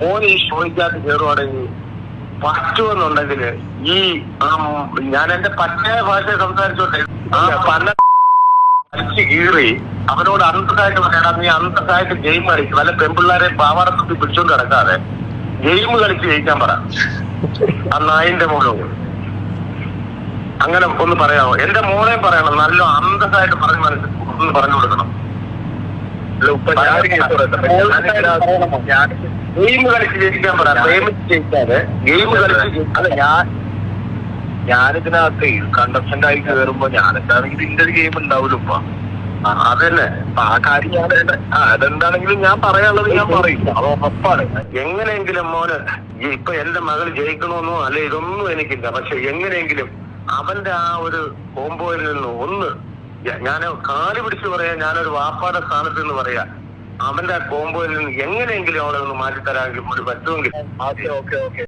മോൻ ഈ ഷോയ്ക്കകത്ത് കയറുവാണെങ്കിൽ പറ്റുമെന്നുണ്ടെങ്കിൽ ഈ ആ, ഞാൻ എന്റെ പറ്റായ ഭാഷ സംസാരിച്ചോട്ടെ. ആ പല കീറി അവനോട് അന്തസ്സായിട്ട് പറയണം. നീ അന്തസ്സായിട്ട് ഗെയിം കളിക്കും. വല്ല പെൺപിള്ളേരെ പാവാടത്തി പിടിച്ചോണ്ട് കിടക്കാതെ ഗെയിം കളിച്ച് ജയിക്കാൻ പറ. ആ നായിന്റെ മോനോട് അങ്ങനെ ഒന്ന് പറയാമോ? എന്റെ മോളെ പറയണം. നല്ല അന്തസ്സായിട്ട് പറഞ്ഞു മനസ്സിൽ ഒന്ന് പറഞ്ഞു കൊടുക്കണം. ഗെയിം കളിച്ച് ജയിക്കാൻ പറ. പ്രേമിച്ച് ജയിക്കാതെ ഗെയിം കളിച്ച് അല്ല ഞാൻ ഞാനിതിനകത്ത് കണ്ടസ്റ്റന്റ് ആയി കയറുമ്പോ ഞാനെന്താണെങ്കിലും ഇതിന്റെ ഒരു ഗെയിം ഉണ്ടാവില്ല ഉപ്പ? ആ, അതന്നെ. ആ കാര്യം ഞാൻ ആ അതെന്താണെങ്കിലും ഞാൻ പറയാനുള്ളത് ഞാൻ പറയും. അത് ഉറപ്പാണ്. എങ്ങനെയെങ്കിലും മോന് ഇപ്പൊ എന്റെ മകൾ ജയിക്കണമെന്നോ അല്ലെ ഇതൊന്നും എനിക്കില്ല. പക്ഷെ എങ്ങനെയെങ്കിലും അവന്റെ ആ ഒരു കോമ്പോയിൽ നിന്ന് ഒന്ന് ഞാൻ കാൽ പിടിച്ച് പറയാ ഞാനൊരു വാപ്പാടെ സ്ഥാനത്ത് നിന്ന് പറയാ അവന്റെ കോമ്പോയിൽ നിന്ന് എങ്ങനെയെങ്കിലും അവളെ ഒന്ന് മാറ്റിത്തരാമെങ്കിൽ ഒരു പറ്റുമെങ്കിൽ ഓക്കെ ഓക്കെ.